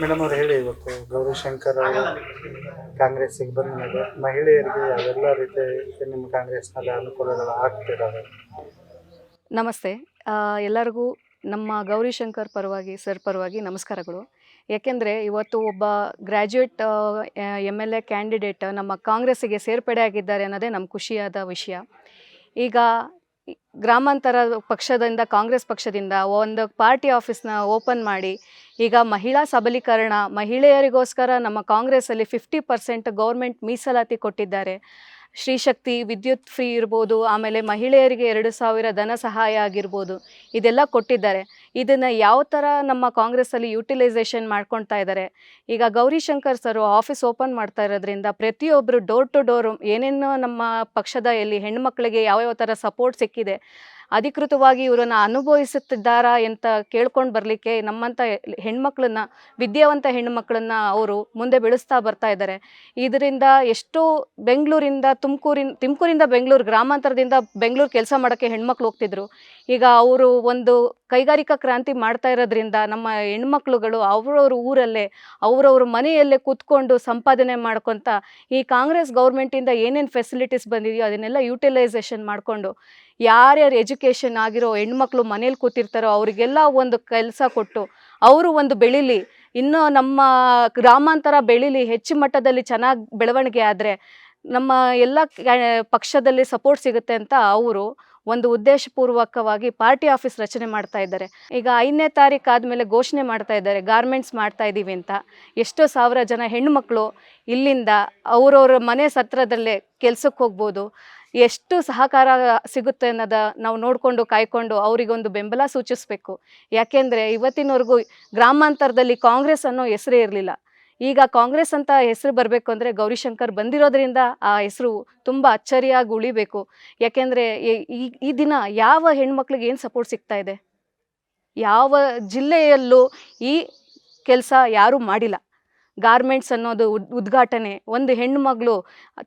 Madam ಅವ್ರು ಹೇಳಿ ಇವತ್ತು ಗೌರಿಶಂಕರ್ ಅವರು ಕಾಂಗ್ರೆಸ್ಸಿಗೆ ಬಂದ ಮೇಲೆ ಮಹಿಳೆಯರಿಗೆ ಯಾವೆಲ್ಲ ರೀತಿ ನಿಮ್ಮ ಕಾಂಗ್ರೆಸ್ನಲ್ಲಿ ಅನುಕೂಲಗಳು ಆಗ್ತಿದ್ದಾವೆ. ನಮಸ್ತೆ. ಎಲ್ಲರಿಗೂ ನಮ್ಮ ಗೌರಿಶಂಕರ್ ಪರವಾಗಿ, ಸರ್ ಪರವಾಗಿ ನಮಸ್ಕಾರಗಳು. ಯಾಕೆಂದರೆ ಇವತ್ತು ಒಬ್ಬ graduate M L A candidate ನಮ್ಮ ಕಾಂಗ್ರೆಸ್ಸಿಗೆ ಸೇರ್ಪಡೆ ಆಗಿದ್ದಾರೆ ಅನ್ನೋದೇ ನಮ್ಮ ಖುಷಿಯಾದ ವಿಷಯ. ಈಗ ಗ್ರಾಮಾಂತರ ಪಕ್ಷದಿಂದ, ಕಾಂಗ್ರೆಸ್ ಪಕ್ಷದಿಂದ ಒಂದು ಪಾರ್ಟಿ ಆಫೀಸ್ನ ಓಪನ್ ಮಾಡಿ ಈಗ ಮಹಿಳಾ ಸಬಲೀಕರಣ, ಮಹಿಳೆಯರಿಗೋಸ್ಕರ ನಮ್ಮ ಕಾಂಗ್ರೆಸ್ಸಲ್ಲಿ ಫಿಫ್ಟಿ ಪರ್ಸೆಂಟ್ ಗೌರ್ಮೆಂಟ್ ಮೀಸಲಾತಿ ಕೊಟ್ಟಿದ್ದಾರೆ. ಶ್ರೀಶಕ್ತಿ ವಿದ್ಯುತ್ ಫ್ರೀ ಇರ್ಬೋದು, ಆಮೇಲೆ ಮಹಿಳೆಯರಿಗೆ ಎರಡು ಸಾವಿರ ಧನ ಸಹಾಯ ಆಗಿರ್ಬೋದು, ಇದೆಲ್ಲ ಕೊಟ್ಟಿದ್ದಾರೆ. ಇದನ್ನು ಯಾವ ಥರ ನಮ್ಮ ಕಾಂಗ್ರೆಸ್ಸಲ್ಲಿ ಯುಟಿಲೈಸೇಷನ್ ಮಾಡ್ಕೊಳ್ತಾ ಇದ್ದಾರೆ ಈಗ ಗೌರಿಶಂಕರ್ ಸರ್ ಆಫೀಸ್ ಓಪನ್ ಮಾಡ್ತಾ ಇರೋದ್ರಿಂದ ಪ್ರತಿಯೊಬ್ಬರು ಡೋರ್ ಟು ಡೋರ್ ಏನೇನು ನಮ್ಮ ಪಕ್ಷದ ಎಲ್ಲಿ ಹೆಣ್ಮಕ್ಳಿಗೆ ಯಾವ್ಯಾವ ಥರ ಸಪೋರ್ಟ್ ಸಿಕ್ಕಿದೆ, ಅಧಿಕೃತವಾಗಿ ಇವರನ್ನು ಅನುಭವಿಸುತ್ತಿದ್ದಾರಾ ಅಂತ ಕೇಳ್ಕೊಂಡು ಬರಲಿಕ್ಕೆ ನಮ್ಮಂಥ ಹೆಣ್ಮಕ್ಳನ್ನ ವಿದ್ಯಾವಂತ ಹೆಣ್ಮಕ್ಳನ್ನ ಅವರು ಮುಂದೆ ಬೆಳೆಸ್ತಾ ಬರ್ತಾ ಇದ್ದಾರೆ ಇದರಿಂದ ಎಷ್ಟೋ ಬೆಂಗಳೂರಿಂದ ತುಮಕೂರಿನ, ತುಮಕೂರಿಂದ ಬೆಂಗಳೂರು ಗ್ರಾಮಾಂತರದಿಂದ ಬೆಂಗಳೂರು ಕೆಲಸ ಮಾಡೋಕ್ಕೆ ಹೆಣ್ಮಕ್ಳು ಹೋಗ್ತಿದ್ರು. ಈಗ ಅವರು ಒಂದು ಕೈಗಾರಿಕಾ ಕ್ರಾಂತಿ ಮಾಡ್ತಾ ಇರೋದ್ರಿಂದ ನಮ್ಮ ಹೆಣ್ಮಕ್ಳುಗಳು ಅವ್ರವ್ರ ಊರಲ್ಲೇ, ಅವ್ರವ್ರ ಮನೆಯಲ್ಲೇ ಕೂತ್ಕೊಂಡು ಸಂಪಾದನೆ ಮಾಡ್ಕೊತ ಈ ಕಾಂಗ್ರೆಸ್ ಗೌರ್ಮೆಂಟಿಂದ ಏನೇನು ಫೆಸಿಲಿಟೀಸ್ ಬಂದಿದೆಯೋ ಅದನ್ನೆಲ್ಲ ಯೂಟಿಲೈಸೇಷನ್ ಮಾಡಿಕೊಂಡು ಯಾರ್ಯಾರು ಎಜುಕೇಷನ್ ಆಗಿರೋ ಹೆಣ್ಮಕ್ಳು ಮನೇಲಿ ಕೂತಿರ್ತಾರೋ ಅವರಿಗೆಲ್ಲ ಒಂದು ಕೆಲಸ ಕೊಟ್ಟು ಅವರು ಒಂದು ಬೆಳೀಲಿ. ಇನ್ನೂ ನಮ್ಮ ಗ್ರಾಮಾಂತರ ಬೆಳೀಲಿ ಹೆಚ್ಚು ಮಟ್ಟದಲ್ಲಿ ಚೆನ್ನಾಗಿ ಬೆಳವಣಿಗೆ ಆದರೆ ನಮ್ಮ ಎಲ್ಲ ಪಕ್ಷದಲ್ಲಿ ಸಪೋರ್ಟ್ ಸಿಗುತ್ತೆ ಅಂತ ಅವರು ಒಂದು ಉದ್ದೇಶಪೂರ್ವಕವಾಗಿ ಪಾರ್ಟಿ ಆಫೀಸ್ ರಚನೆ ಮಾಡ್ತಾ ಇದ್ದಾರೆ. ಈಗ ಐದನೇ ತಾರೀಕು ಆದಮೇಲೆ ಘೋಷಣೆ ಮಾಡ್ತಾ ಇದ್ದಾರೆ, ಗಾರ್ಮೆಂಟ್ಸ್ ಮಾಡ್ತಾ ಇದ್ದೀವಿ ಅಂತ. ಎಷ್ಟೋ ಸಾವಿರ ಜನ ಹೆಣ್ಣುಮಕ್ಕಳು ಇಲ್ಲಿಂದ ಅವರವ್ರ ಮನೆ ಸತ್ರದಲ್ಲೇ ಕೆಲ್ಸಕ್ಕೆ ಹೋಗ್ಬೋದು. ಎಷ್ಟು ಸಹಕಾರ ಸಿಗುತ್ತೆ ಅನ್ನೋದ ನಾವು ನೋಡಿಕೊಂಡು ಕಾಯ್ಕೊಂಡು ಅವರಿಗೊಂದು ಬೆಂಬಲ ಸೂಚಿಸಬೇಕು. ಯಾಕೆಂದರೆ ಇವತ್ತಿನವರೆಗೂ ಗ್ರಾಮಾಂತರದಲ್ಲಿ ಕಾಂಗ್ರೆಸ್ ಅನ್ನೋ ಹೆಸರೇ ಇರಲಿಲ್ಲ. ಈಗ ಕಾಂಗ್ರೆಸ್ ಅಂತ ಹೆಸರು ಬರಬೇಕು ಅಂದರೆ ಗೌರಿಶಂಕರ್ ಬಂದಿರೋದ್ರಿಂದ ಆ ಹೆಸರು ತುಂಬ ಅಚ್ಚರಿಯಾಗಿ ಉಳಿಬೇಕು. ಯಾಕೆಂದರೆ ಈ ದಿನ ಯಾವ ಹೆಣ್ಮಕ್ಳಿಗೆ ಏನು ಸಪೋರ್ಟ್ ಸಿಗ್ತಾ ಇದೆ? ಯಾವ ಜಿಲ್ಲೆಯಲ್ಲೂ ಈ ಕೆಲಸ ಯಾರೂ ಮಾಡಿಲ್ಲ. ಗಾರ್ಮೆಂಟ್ಸ್ ಅನ್ನೋದು ಉದ್, ಉದ್ಘಾಟನೆ, ಒಂದು ಹೆಣ್ಣು ಮಗಳು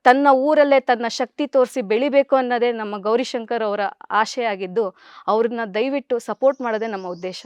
ತನ್ನ ಊರಲ್ಲೇ ತನ್ನ ಶಕ್ತಿ ತೋರಿಸಿ ಬೆಳಿಬೇಕು ಅನ್ನೋದೇ ನಮ್ಮ ಗೌರಿಶಂಕರ್ ಅವರ ಆಶೆಯಾಗಿದ್ದು, ಅವ್ರನ್ನ ದಯವಿಟ್ಟು ಸಪೋರ್ಟ್ ಮಾಡೋದೇ ನಮ್ಮ ಉದ್ದೇಶ.